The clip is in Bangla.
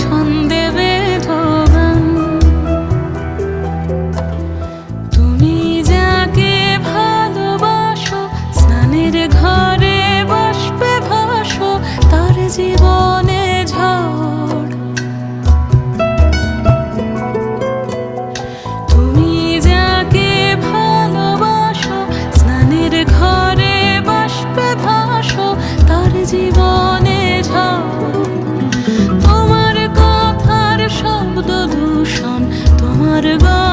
ছন্দে বেদগান তুমি যাকে ভালোবাসো, স্নানের ঘরে বসবে ভাসো, তার জীবনে ঝড়। তুমি যাকে স্নানের ঘরে ভাসো, তার জীবন শব্দ দূষণ তোমার গা